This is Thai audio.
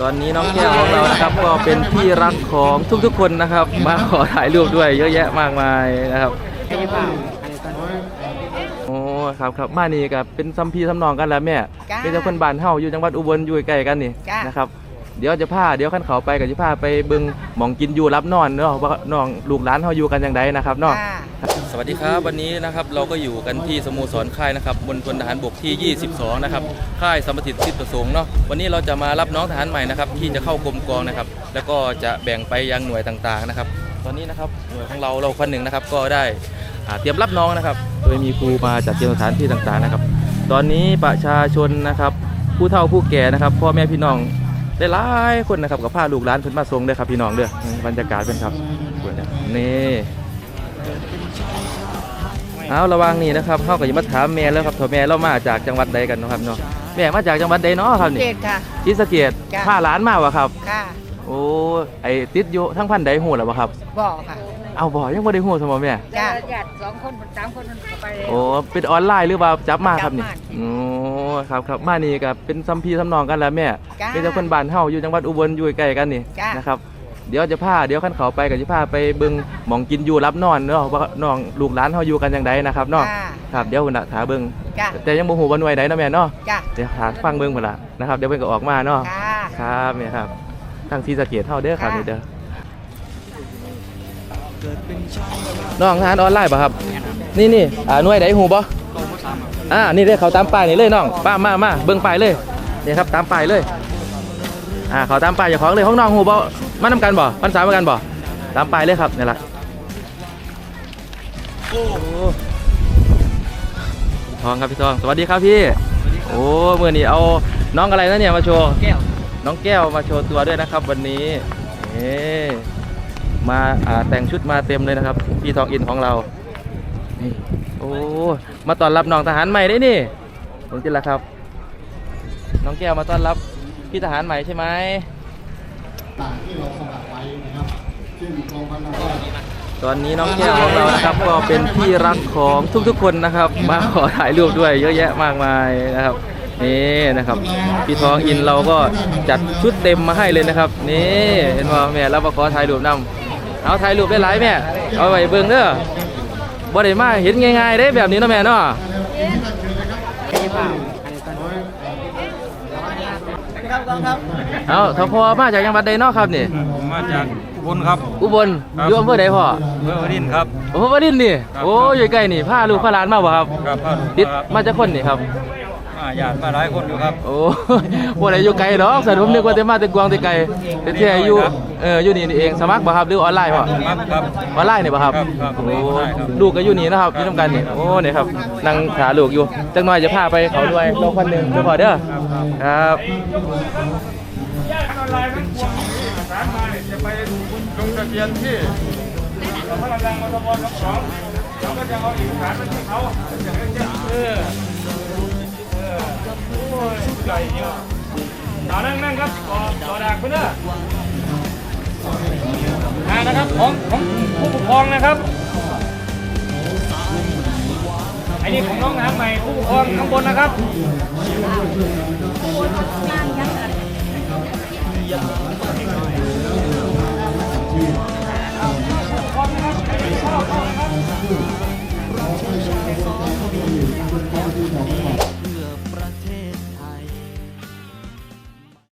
ตอนนี้น้องแก้วของเรานะครับก็เป็นที่รักของทุกๆคนนะครับ มาขอถ่ายรูปด้วยเยอะแยะมากมายนะครับโอ้ครับครับมานี่กับเป็นซัมพีซัมนองกันแล้วแม่จ้าเป็นเจ้าคนบ้านเฮาอยู่จังหวัดอุบลอยู่ใกล้กันนี่จ้านนะครับเดี๋ยวจะพาเดี๋ยวขั้นเขาไปกับจะพาไปเบิ่งหมองกินอยู่รับนอนเนาะว่าน้องลูกหลานเฮาอยู่กันจังไดนะครับเนาะจ้า สวัสดีครับวันนี้นะครับเราก็อยู่กันที่สโมสรค่ายนะครับบนพลทหารบกที่ 22 นะครับค่ายสมรถิตสิทธิประสงค์เนาะวันนี้เราจะมารับน้องทหารใหม่นะครับที่จะเข้ากรมกองนะครับ แล้วก็จะแบ่งไปยังหน่วยต่างๆนะครับ ตอนนี้นะครับหน่วยของเราเราคนหนึ่งนะครับ ก็ได้อ่าเตรียมรับน้องนะครับ โดยมีครูมาจัดเตรียมสถานที่ต่างๆนะครับ ตอนนี้ประชาชนนะครับผู้เฒ่าผู้แก่นะครับพ่อแม่พี่น้องได้หลายคนนะครับกับพาลูกหลานเพิ่นมาส่งเด้อครับพี่น้องเด้อบรรยากาศเป็นครับนี่ เอาระวังนี่นะครับเข้ากับยมาถามแม่แล้วครับถ้าแม่เรามาจากจังหวัดใดกันเนาะครับเนาะแม่มาจากจังหวัดใดเนาะครับนี่เจ็ดค่ะศรีสะเกดจ้ะพาหลานมาวะครับ ค่ะโอ้ไอติดอยู่ทั้งพันใดหูหรอวะครับบอกค่ะเอาบ่ยังบ่ได้หูสมอแม่จ้าญาติสองคนสามคนมันก็ไปแล้ว โอ้เป็นออนไลน์หรือว่าจับมาครับนี่จับมา โอ้ครับครับมานี่ก็เป็นซัมพีซัมนองกันแล้วแม่ จ้า เป็นเจ้าคนบ้านเฮาอยู่จังหวัดอุบลอยู่ใกล้กันนี่จ้ะ นะครับ เดี๋ยวจะพาเดี๋ยวขั้นเขาไปกับจะพาไปเบิ่งหมองกินอยู่รับนอนเนาะว่าน้องลูกหลานเฮาอยู่กันจังไดนะครับเนาะจ้าครับเดี๋ยวคุณน่ะถาเบิ่งจ้าแต่ยังบ่ฮู้ว่าหน่วยใดเนาะแม่เนาะจ้าเดี๋ยวหาฟังเบิ่งพุ่นล่ะนะครับเดี๋ยวเพิ่นก็ออกมาเนาะค่ะครับแม่ครับทางศรีสะเกษเฮาเด้อครับค่ะ นี่เด้อน้องทหารออนไลน์ป่ะครับ นี่นี่อ่าหน่วยใดฮู้บ่อ่านี่เด้อเขาตามป้ายนี่เลยน้องป้ามามาเบิ่งป้ายเลยนี่ครับตามป้ายเลย อ่าเขาตามป้ายเจ้าของเลยของน้องฮู้บ่ มานำกันบ่พรรษาเหมือนกันบ่ตามป้ายเลยครับนี่ล่ะโอ้ทองครับพี่ทอง สวัสดีครับพี่ โอ้เมื่อนี้เอาน้องอะไรนะเนี่ยมาโชว์แก้วน้องแก้วมาโชว์ตัวด้วยนะครับวันนี้นี่มาอ่าแต่งชุดมาเต็มเลยนะครับ พี่ทองอินของเรานี่โอ้มาต้อนรับน้องทหารใหม่ได้นี่ผมจิละครับ น้องแก้วมาต้อนรับพี่ทหารใหม่ใช่ไหม ตอนนี้น้องแก้วของเรานะครับก็เป็นที่รักของทุกๆคนนะครับ มาขอถ่ายรูปด้วยเยอะแยะมากมายนะครับนี่นะครับพี่ทองอินเราก็จัดชุดเต็มมาให้เลยนะครับ นี่เห็นว่าแม่เรามาขอถ่ายรูปนำเอาถ่ายรูปได้หลายแม่เอาไว้เบิ่งเด้อบ่ได้มาเห็นง่ายๆได้แบบนี้นะแม่เนาะ เอาถ้าพอมาจากจังหวัดใดเนาะครับนี่ ผมมาจากอุบลครับ อุบลครับ อยู่อำเภอใดพ่อเพื่อวดินทร์ครับ อำเภอวารินนี่ ครับ โอ้อยู่ใกล้นี่พาลูกพาหลานมาบ่ครับ ครับพาลูกติดครับมาจากคนนี่ครับ มาญาติมาหลายคนอยู่ครับ โอ้บ่ได้อยู่ไกลดอกสันผมนึกว่าจะมาแต่กวางแต่ไกลแต่แท้อยู่ครับเอออยู่นี่นี่เองสมัครบ่ครับหรือออนไลน์บ่ครับครับออนไลน์นี่บ่ครับครับครับโอ้ออนไลน์ครับ ลูกก็อยู่นี่นะครับอยู่นํกันนี่โอ้นี่ครับนั่งหาลูกอยู่จักหน่อยจะพาไปเขาด้วยโลกคนหนึงเด้อพ่อเด้อครับจะไปลงทะเบียนที่พลังรังมทบลสองเราก็จะเอาเอกสารไปที่เขาอย่างเช่นเออเออ โอ้ยใหญ่เยอะตอนนั่งนั่งครับต่อต่อดักไปเด้ออ่านะครับของของผู้ปกครองนะครับไอันี้ของน้องน้ำใหม่ผู้ปกครองข้างบนนะครับ